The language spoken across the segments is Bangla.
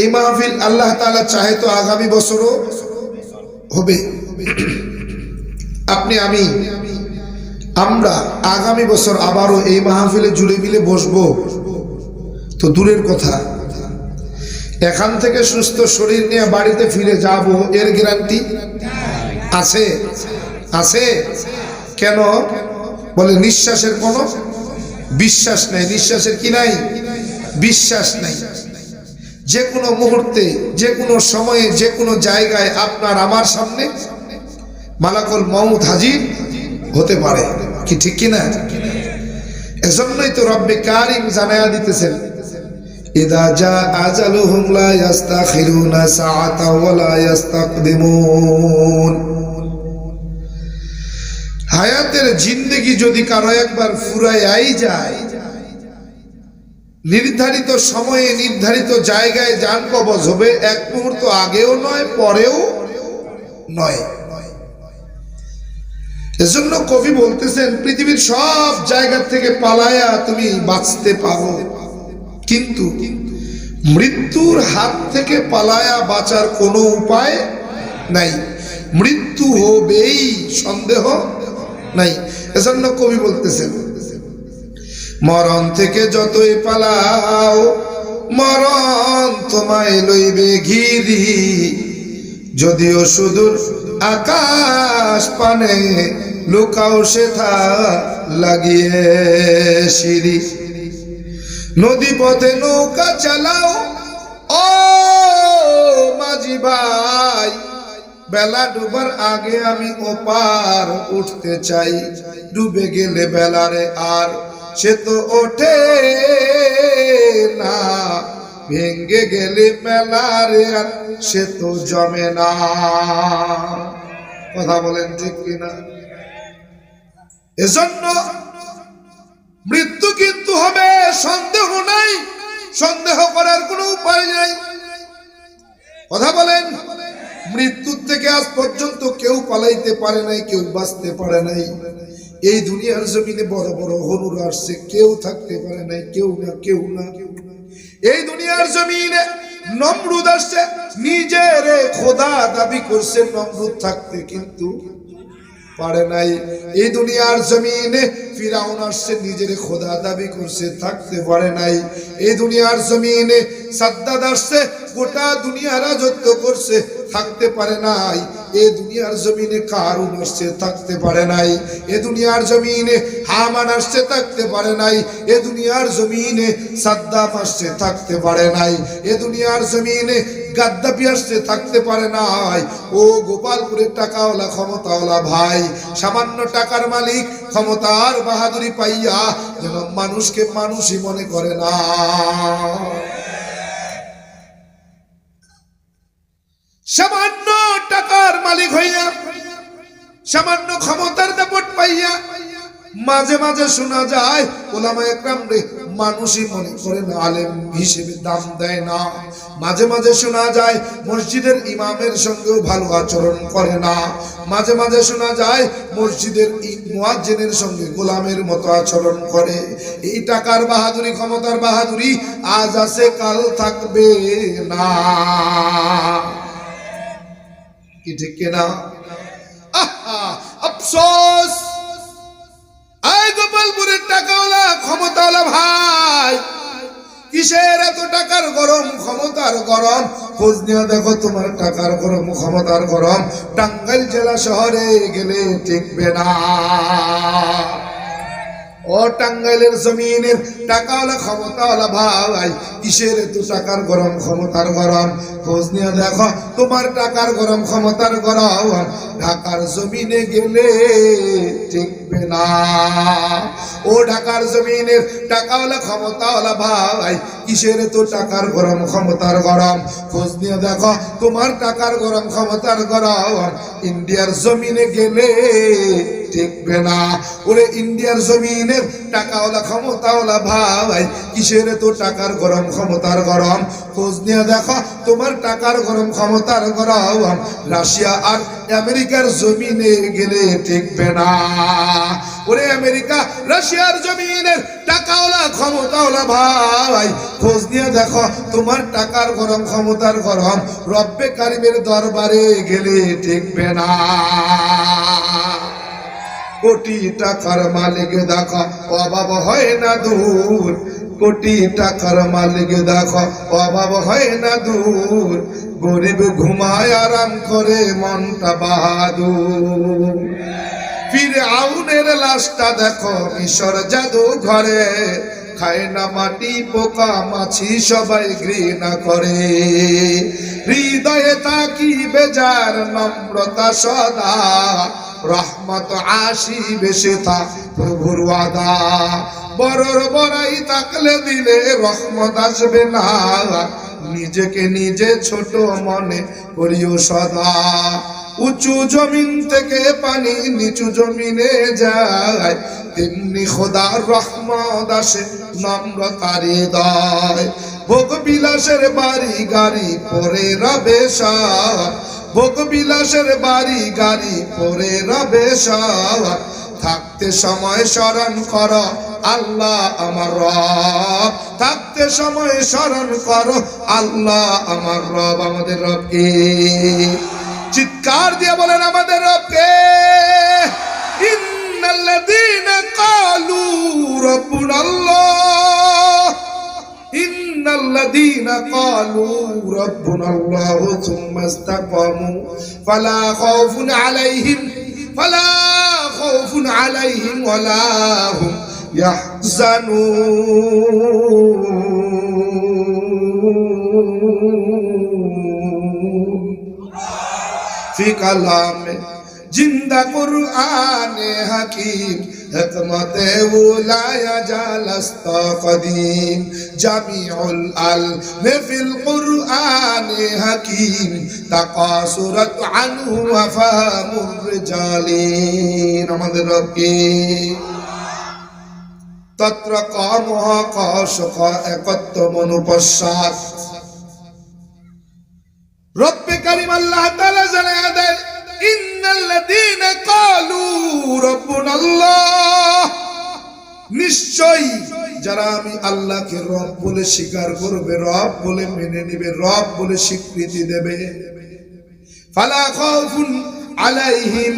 এই মাহফিল আল্লাহ তাআলা চাহে তো আগামী বছরও হবে। আপনি, আমি, আমরা আগামী বছর আবারও এই মাহফিলে জুড়ে মিলে বসবো। তো দূরের কথা, এখান থেকে সুস্থ শরীর নিয়ে বাড়িতে ফিরে যাব, এর গ্যারান্টি আছে? আছে? কেন? বলে নিঃশ্বাসের কোনো বিশ্বাস নাই। নিঃশ্বাসের কি নাই? বিশ্বাস নাই। যে কোনো মুহূর্তে, যে কোনো সময়ে, যে কোনো জায়গায় আপনার আমার সামনে মালাকুল মৌত হাজির হতে পারে। কি ঠিক কিনা এজন্যই তো রব্বে কারিম জানায়া দিতেছেন হায়াতের জিন্দেগি যদি কারও একবার ফুরাই যায় নির্ধারিত সময়ে নির্ধারিত জায়গায় যান কবজ হবে, এক মুহূর্ত আগেও নয়, পরেও নয়। এজন্য কবি বলতেছেন, পৃথিবীর সব জায়গা থেকে পালায়া তুমি বাঁচতে পারো। কিন্তু মৃত্যুর হাত থেকে পালায়া বাঁচার কোনো উপায় নাই। মৃত্যু হবেই, সন্দেহ নাই। এজন্য কবি বলতেছেন মরণ থেকে যতই পালাও, মরণ তোমায় লইবে ঘিরি। যদিও সুদূর আকাশ পানে লুকাও সেথা লাগিয়ে সিঁড়ি। নদী পথে নৌকা চালাও, ও মাঝি ভাই, বেলা ডুবার আগে আমি ওপার উঠতে চাই। ডুবে গেলে বেলারে আর সে তো ওঠে না ভেঙ্গে গেলে আর সে তো জমে না। কথা বলেন ঠিক কিনা? এজন্য মৃত্যু কিন্তু হবে, সন্দেহ নাই, সন্দেহ করার কোনো উপায় নাই। কথা বলেন, মৃত্যুর থেকে আজ পর্যন্ত কেউ পালাইতে পারে নাই, কেউ বাঁচতে পারে নাই। এই দুনিয়ার জমিনে বড় বড় হনুর আসছে, কেউ থাকতে পারে নাই, কেউ না কেউ না কেউ না। এই দুনিয়ার জমিনে নমরুদ আসছে, নিজের খোদা দাবি করছে নমরুদ থাকতে, কিন্তু পারে নাই। এই দুনিয়ার জমিনে ফিরাউন আসছে, নিজের খোদা দাবি করছে, থাকতে পারে নাই। এই দুনিয়ার জমিনে সাদ্দাদ আসছে, গোটা দুনিয়া রাজত্ব করছে, থাকতে পারে নাই। এ দুনিয়ার জমিনে কারুন আসছে থাকতে পারে নাই। এ দুনিয়ার জমিনে হামান আসছে থাকতে পারে নাই। এ দুনিয়ার জমিনে সাদ্দাম আসছে থাকতে পারে নাই। এ দুনিয়ার জমিনে গাদ্দাপি আসছে থাকতে পারে নাই। ও গোপালপুরের টাকাওয়ালা, ক্ষমতাওয়ালা ভাই, সামান্য টাকার মালিক, ক্ষমতার বাহাদুরি পাইয়া যেন মানুষকে মানুষই মনে করে না সামান্য টাকার মালিক হইয়া, সামান্য ক্ষমতার দাপট পাইয়া মাঝে মাঝে শোনা যায়, ওলামা একরাম রে, মানুষই মনে করেন আলেম হিসেবে দাম দেয় না। মাঝে মাঝে শোনা যায়, মসজিদের ইমামের সঙ্গেও ভালো আচরণ করে না। মাঝে মাঝে শোনা যায়, মসজিদের মুয়াজ্জিনের সঙ্গে গোলামের মতো আচরণ করে। এই টাকার বাহাদুরি, ক্ষমতার বাহাদুরি আজ আছে, কাল থাকবে না। কি ঠিক কিনা আফসোস। গোপালপুরের টাকাওয়ালা, ক্ষমতাওয়ালা ভাই, কিসের এত টাকার গরম? ক্ষমতার গরম। খোঁজ নিয়ে দেখো তোমার টাকার গরম, ক্ষমতার গরম। টাঙ্গাইল জেলা শহরে গেলে টিকবে না। ও টাঙ্গাইলের জমিনের টাকাওয়ালা ক্ষমতাওয়ালা ভাই, কিসের এত টাকার গরম ক্ষমতার গরম? খোঁজ নিয়ে দেখো, তোমার টাকার গরম ক্ষমতার গরম। ঢাকার জমিনে গেলে টিকবে না। ও ঢাকার জমিনের টাকাওয়ালা ক্ষমতাওয়ালা ভাই, কিসের এত টাকার গরম ক্ষমতার গরম? খোঁজ নিয়ে দেখো, তোমার টাকার গরম ক্ষমতার গরম। ইন্ডিয়ার জমিনে গেলে টিকবে না। ওরে ইন্ডিয়ার জমিনের টাকাওয়ালা ক্ষমতাওয়ালা ভাই, কিসের তো টাকার গরম ক্ষমতার গরম? খোঁজ নিয়ে দেখো, তোমার টাকার গরম ক্ষমতার গরম। রাশিয়া আর আমেরিকার জমিনে গেলে টিকবে না। ওরে আমেরিকা, রাশিয়ার জমিনের টাকাওয়ালা ক্ষমতাওয়ালা ভাই, খোঁজ নিয়ে দেখো, তোমার টাকার গরম ক্ষমতার গরম। রব্বে কারিমের দরবারে গেলে টিকবে না। কোটি টাকার মালিক দেখো, অভাব হয় না দূর। কোটি টাকার মালিক দেখো, অভাব হয় না দূর। গরিব ঘুমায় আরাম করে, মনটা বাহাদুর। ফিরে আউনের লাশটা দেখো মিশর জাদু ঘরে। খায় না মাটি, পোকা, মাছি, সবাই ঘৃণা করে। হৃদয়ে তাকি, বেজার নম্রতা সদা। রহমত আসি বেশে থা প্রভুর ওয়াদা। বড়র বড়াই তাকলে দিলে রহমত আসবে না। নিজেকে নিজে ছোট মনে করিও সদা। উঁচু জমিন থেকে পানি নিচু জমিনে যায়। তেমনি খোদার রহমত আসে নম্রতার হৃদয়। ভোগ বিলাসের বাড়ি গাড়ি পরে রবে ভোগ বিলাসের বাড়ি গাড়ি পরে রবে থাকতে সময় স্মরণ কর, আল্লাহ আমার রব। থাকতে সময় স্মরণ কর, আল্লাহ আমার রব আমাদের রবকে। চিৎকার দিয়ে বলেন আমাদের রবকে। ইন্নাল্লাযীনা ক্বালু রাব্বুনাল্লাহ। ইন্নাল্লাযীনা ক্বালু রাব্বুনাল্লাহু থুম্মা ইসতাকামু ফালা খাউফুন আলাইহিম ফালা খাউফুন আলাইহিম ওয়ালা হুম ইয়াহজানুন ফি কালামে জিন্দা কুরআনে হাকিম হিকমতে উলায়া জালাস্ত কদিম জামিউল আল ফিল কুরআনে হাকিম তাকাসুরাত আনহু আফামুর রিজালিন। আমাদের রবকে তত্র কম একত্ব মনুপশ্চাৎ রব্বে কারিম আল্লাহ জানায় নিশ্চয়ই যারা আমি আল্লাহকে রব বলে স্বীকার করবে, রব বলে মেনে নেবে, রব বলে স্বীকৃতি দেবে। আলাইহিম।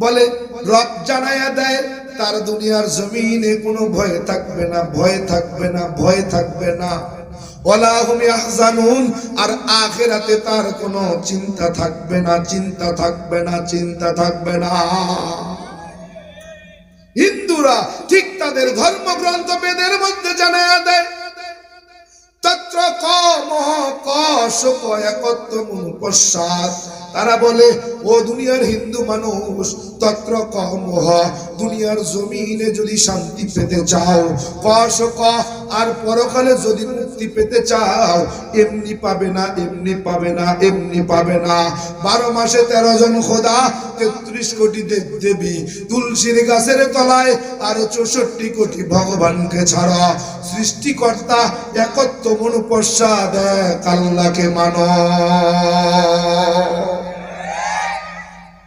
বলে, রব জানায়া দেয়, তার দুনিয়ার জমিনে কোনো ভয় থাকবে না, ভয় থাকবে না, ভয় থাকবে না। আর আখিরাতে তার কোনো চিন্তা থাকবে না, চিন্তা থাকবে না, চিন্তা থাকবে না। হিন্দুরা ঠিক তাদের ধর্মগ্রন্থ বেদের মধ্যে জানা দেয়। তত্র ক মহ ক শোক পশ্চাৎ তারা বলে, ও দুনিয়ার হিন্দু মানুষ তত্র ক মহ দুনিয়ার জমিনে যদি শান্তি পেতে চাও ক শোক আর পরকালে যদি মুক্তি পেতে চাও, এমনি পাবে না, এমনি পাবে না, এমনি পাবে না। বারো মাসে তেরো জন খোদা তেত্রিশ কোটি দেব দেবী তুলসীর গাছের তলায় আর চৌষট্টি কোটি ভগবানকে ছাড়া সৃষ্টিকর্তা একত্র মনুপস্যা দেখ আল্লাহকে মান।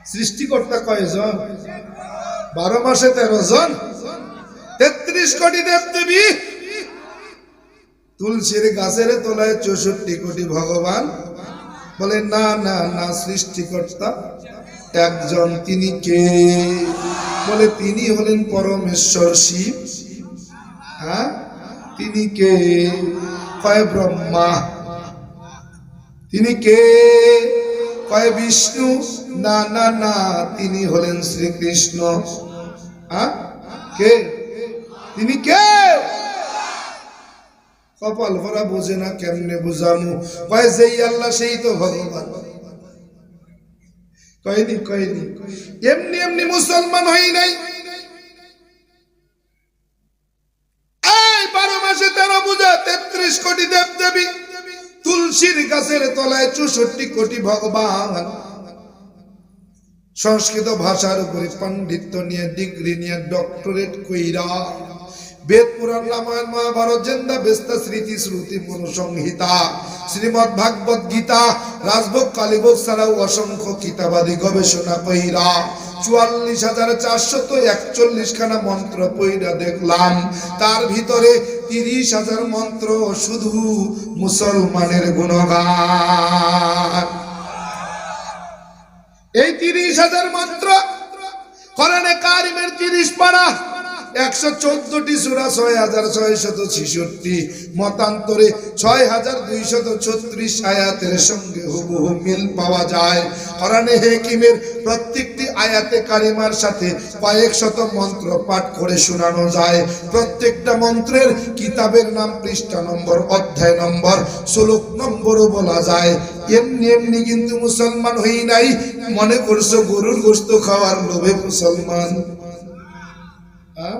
সৃষ্টিকর্তা কয়জন? বারো মাসে তেরো জন। তেত্রিশ কোটি দেব দেবী তুলসীর গাছের তোলায় চৌষট্টি কোটি ভগবান। বলে, না না না, সৃষ্টিকর্তা, একজন তিনি কে? বলে, তিনি হলেন পরমেশ্বর শিব। হ্যাঁ? তিনি কে? কয় ব্রহ্মা? তিনি কে? কয় বিষ্ণু? না না না, তিনি হলেন শ্রীকৃষ্ণ। কে? তিনি কে? কপাল ভরা বোঝে না কেমনে বুঝামু? কয় যেই আল্লাহ, সেই তো ভগবান। কয়নি কয়নি। এমনি এমনি মুসলমান হই নাই এই বারো মাসে তেরো পূজা তেত্রিশ কোটি দেব দেবী তুলসীর গাছের তলায় চৌষট্টি কোটি ভগবান। সংস্কৃত ভাষার উপরে পাণ্ডিত্য নিয়ে ডিগ্রি নিয়ে ডক্টরেট কইরা বেদ, পুরাণ, রামায়ণ, মহাভারত, জেন্দা, বেস্তা, স্মৃতি, শ্রুতি, মনুসংহিতা শ্রীমৎ ভাগবত গীতা, রাজভোগ, কালীভোগ ছাড়াও অসংখ্য কিতাবাদি গবেষণা কইরা চুয়াল্লিশ হাজার চারশত একচল্লিশ খানা মন্ত্র পইরা দেখলাম। তার ভিতরে তিরিশ হাজার মন্ত্র শুধু মুসলমানের গুণগান। এই তিরিশ হাজার মন্ত্র করেন কারিমের তিরিশ পারা একশো সুরা, ছয় হাজার ছয় শত ছিষট্টি। মতান্তরে ছয় হাজার দুইশত ছত্রিশ আয়াতের সঙ্গে হুবহু মিল পাওয়া যায়। কোরআনে হেকিমের প্রত্যেকটি আয়াতে কারিমার সাথে কয়েক শত মন্ত্র পাঠ করে শোনানো যায়। প্রত্যেকটা মন্ত্রের কিতাবের নাম পৃষ্ঠা নম্বর, অধ্যায় নম্বর, শ্লোক নম্বরও বলা যায়। এমনি এমনি কিন্তু মুসলমান হই নাই। মনে করছ গরুর গোস্ত খাওয়ার লোভে মুসলমান আহ?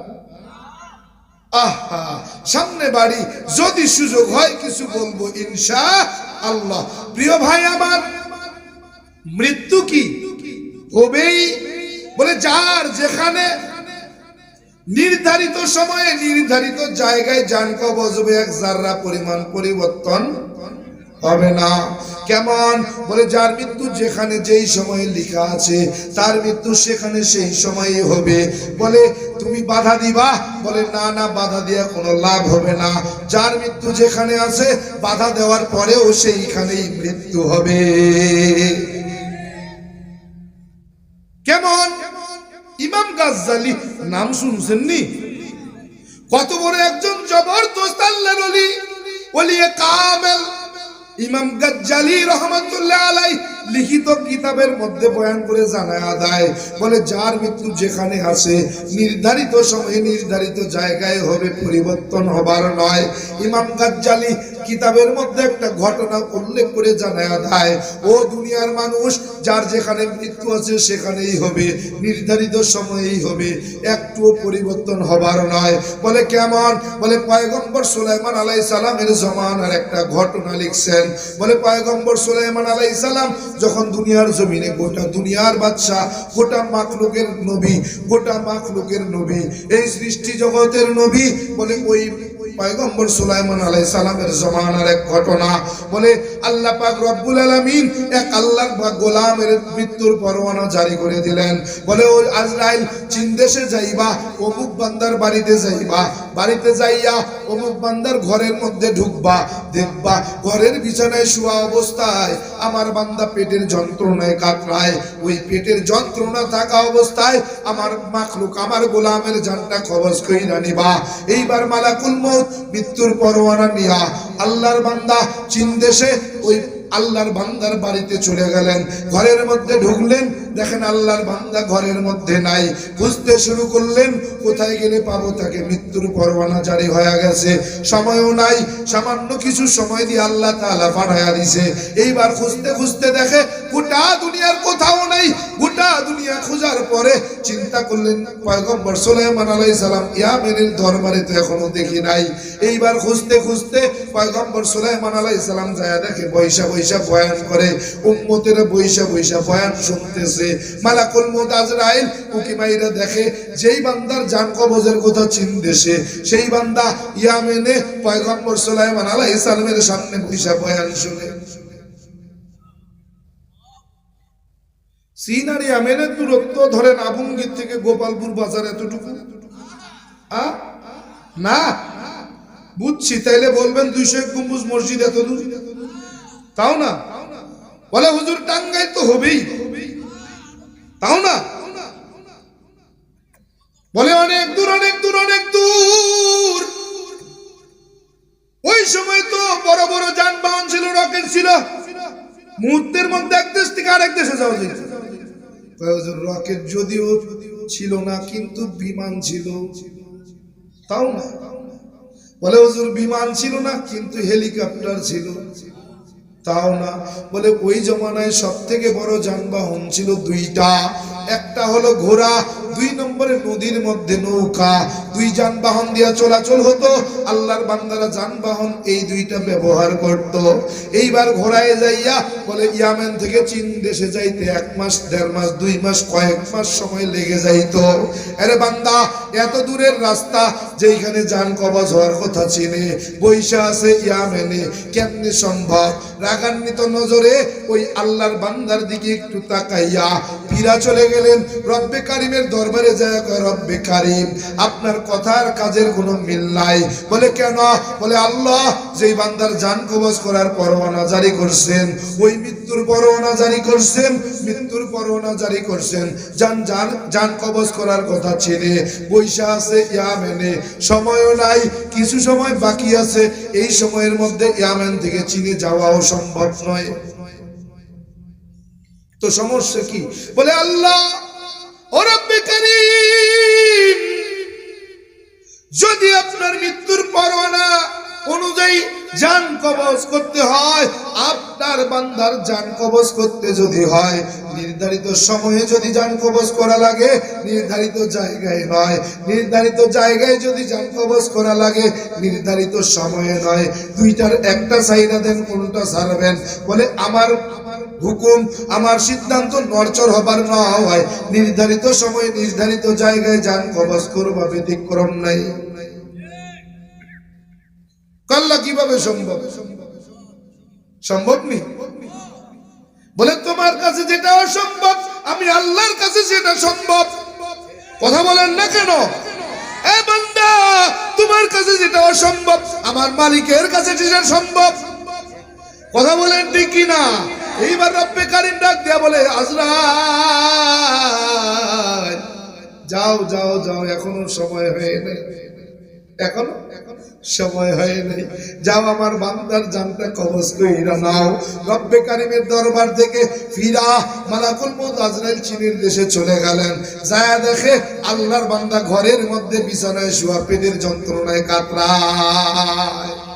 সামনে বাড়ি, যদি সুযোগ হয় কিছু বলব ইনশা আল্লাহ। প্রিয় ভাই আমার, মৃত্যু কি? হবেই। বলে যার যেখানে নির্ধারিত সময়ে নির্ধারিত জায়গায় যান বজবে এক জাররা পরিমাণ পরিবর্তন হবে না। কেমন? বলে, যার মৃত্যু যেখানে যেই সময়ে লেখা আছে, তার মৃত্যু সেখানে সেই সময়ে হবে। বলে, তুমি বাধা দিবা? বলে, না না, বাধা দেওয়া কোনো লাভ হবে না। যার মৃত্যু যেখানে আছে, বাধা দেওয়ার পরেও সেইখানেই মৃত্যু হবে। কেমন? ইমাম গাজ্জালি, নাম শুনছেন নি কত বড় একজন জবরদস্ত আল্লাহর ওলি। ওলিয়ে কামেল। ইমাম গাজ্জালি রহমতুল্লাহ আলাই লিখিত কিতাবের মধ্যে বয়ান করে জানা দেয় বলে, যার মৃত্যু যেখানে আছে, নির্ধারিত সময়ে নির্ধারিত জায়গায় হবে, পরিবর্তন হবার নয়। ইমাম গাজ্জালি কিতাবের মধ্যে একটা ঘটনা উল্লেখ করে জানায় দেয়, ও দুনিয়ার মানুষ, যার যেখানে মৃত্যু আছে সেখানেই হবে, নির্ধারিত সময়েই হবে একটু পরিবর্তন হবার নয়। বলে কেমন? বলে পয়গম্বর সুলাইমান আলাই সালামের জমানার একটা ঘটনা লিখছেন। বলে পয়গম্বর সুলাইমান আলাই সালাম যখন দুনিয়ার জমিনে গোটা দুনিয়ার বাদশাহ, গোটা মাখলুকের নবী, গোটা মাখলুকের নবী, এই সৃষ্টি জগতের নবী, বলে ওই পয়গম্বর সুলাইমান আলাই সালামের জমানার এক ঘটনা। বলে, আল্লাহ পাক রব্বুল আলামিন এক আল্লাহর বা গোলামের মৃত্যুর পরোয়ানা জারি করে দিলেন। বলে ওই আজরাইল, চীন দেশে যাইবা, অমুক বান্দার বাড়িতে যাইবা, বাড়িতে যাইয়া অমুক বান্দার ঘরের মধ্যে ঢুকবা, দেখবা ঘরের বিছানায় শোয়া অবস্থায় আমার বান্দা পেটের যন্ত্রণায় কাতরায়। ওই পেটের যন্ত্রণা থাকা অবস্থায় আমার মাখলুক, আমার গোলামের জানটা কবজ কইরা নিবা। এইবার মালাকুল মউত মৃত্যুর পরোয়ানা নিয়া আল্লাহর বান্দা চীন দেশে ওই আল্লাহর বান্দার বাড়িতে চলে গেলেন। ঘরের মধ্যে ঢুকলেন, দেখেন আল্লাহর বান্দা ঘরের মধ্যে নাই। খুঁজতে শুরু করলেন, কোথায় গেলে পাবো তাকে? মৃত্যুর পরোয়ানা জারি হয়ে গেছে। সময়ও নাই, সামান্য কিছু সময় দিয়ে আল্লাহ তাআলা পাঠাইয়া দিছে। এইবার খুঁজতে খুঁজতে দেখে গোটা দুনিয়ার কোথাও পরে চিন্তা করলেন, পয়গম্বর সুলাইমান আলাইহিস সালাম ইয়ামেনের দরবারে তো এখনও দেখি নাই? এইবার খুঁজতে খুঁজতে পয়গম্বর সুলাইমান আলাইহিস সালাম যায় দেখে, বৈশা বৈশা বয়ান করে, উম্মতের বৈশা বৈশা বয়ান শুনতেছে। মালাকুল মউত আজরাইল উকি মাইরা দেখে, যেই বান্দার জান কবজের কথা চিনতেছে, সেই বান্দা ইয়ামেনে পয়গম্বর সুলাইমান আলাইহিস সালামের সামনে বৈশা বয়ান শুনে। চীন আর দূরত্ব ধরেন আবুঙ্গির থেকে গোপালপুর বাজার এতটুকু? আ? না? বুঝছি তাইলে বলবেন দুইশো এক গম্বুজ মসজিদ এত দূর তাও না? বলে হুজুর টাঙ্গাই তো হবেই। তাও না? বলে অনেক দূর অনেক দূর অনেক দূর। ওই সময় তো বড় বড় যানবাহন ছিল রকেট ছিল। মুহূর্তের মধ্যে এক দেশ থেকে আরেক দেশে যাওয়া হুজুর, রকেট যদিও ছিল না, কিন্তু বিমান ছিল। তাও না। বলে, হুজুর, বিমান ছিল না, কিন্তু হেলিকপ্টার ছিল। তাও না। বলে, ওই জমানায় সব থেকে বড় যানবাহন ছিল দুইটা। একটা হলো ঘোড়া, দুই নম্বরে নদীর মধ্যে নৌকা, দুই যানবাহন দিয়া চলাচল হতো। আল্লাহর বান্দারা যানবাহন এই দুইটা ব্যবহার করত। এইবার ঘোড়ায় যাইয়া বলে, ইয়ামেন থেকে চীন দেশে যাইতে এক মাস, দেড় মাস, দুই মাস, কয়েক মাস সময় লেগে যাইতো। আরে বান্দা, এত দূরের রাস্তা যেখানে যান কবজ হওয়ার কথা চিনে, বৈশা আছে ইয়ামেনে, কেমনি সম্ভব? রাগান্বিত নজরে ওই আল্লাহর বান্দার দিকে একটু তাকাইয়া পীরা চলে গেলেন। রব্বে কারিমের দরবারে আপনার কথার কাজের মিল নাই। বলে কেন? বলে আল্লাহ বান্দার কবজ করার পরোয়ানা জারি করছেন। ওই মৃত্যুর পরোয়ানা জারি করছেন, মৃত্যুর পরোয়ানা জারি করছেন। জান জান কবজ করার কথা ছেড়ে আছে ইয়ামেনে সময়ও নাই, কিছু সময় বাকি আছে। এই সময়ের মধ্যে ইয়ামেন থেকে চীনে যাওয়াও সম্ভব নয়। তো সমস্যা কি? বলে আল্লাহ যদি আপনার মৃত্যুর পরোয়ানা অনুযায়ী জান কবজ করতে হয়, আপনার বান্দার জান কবজ করতে যদি হয়, নির্ধারিত সময়ে যদি যান কবজ করা লাগে, নির্ধারিত জায়গায় নয়। নির্ধারিত জায়গায় যদি জান কবজ করা লাগে, নির্ধারিত সময়ে নয়। দুইটার একটা চাহিদা দেন, কোনটা ছাড়বেন? বলে, আমার হুকুম, আমার সিদ্ধান্ত নরচর হবার না হয়। নির্ধারিত সময়ে নির্ধারিত জায়গায় যান, কবজ করবা ব্যতিক্রম নাই। কাল্লা, কীভাবে সম্ভব? সম্ভব নেই বলে, তোমার কাছে যেটা অসম্ভব, আমি আল্লাহর কাছে সেটা সম্ভব। কথা বলেন না কেন? তোমার কাছে যেটা অসম্ভব, আমার মালিকের কাছে সেটা সম্ভব। কথা বলেন ঠিক কি না এইবার রব্বে কারিম ডাক দেয়া বলে, আজরাইল, যাও যাও যাও, এখনও সময় হয়ে নেই। এখনও? সময় হয় নাই। যাও আমার বান্দার জানটা কবজ কইরা নাও। রব্বে কারিমের দরবার থেকে ফিরা মালাকুল মউত আজরাইল চীনের দেশে চলে গেলেন। যায় দেখে আল্লাহর বান্দা ঘরের মধ্যে বিছানায় শুয়া পেটের যন্ত্রণায় কাতরায়।